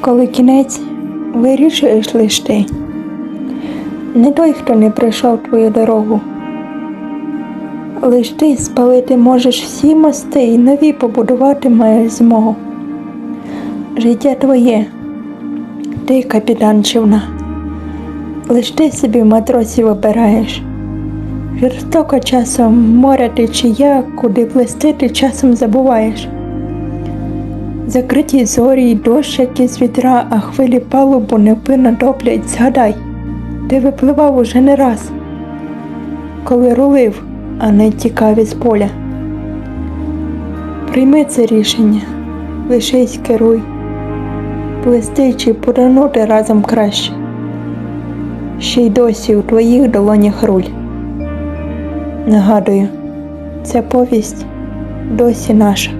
коли кінець вирішуєш лиш ти. Не той, хто не пройшов твою дорогу. Лиш ти спалити можеш всі мости і нові побудувати маєш змогу. Життя твоє, ти капітан човна. Лиш ти собі матросів обираєш. Жорстоко часом море течія, куди плести ти часом забуваєш. Закриті зорі й дощ, які з вітра, а хвилі палубу невпинно топлять, згадай, ти випливав уже не раз, коли рулив, а не тікав із поля. Прийми це рішення, лишись керуй, плести чи повернути разом краще. Ще й досі у твоїх долонях руль. Нагадую, ця повість досі наша.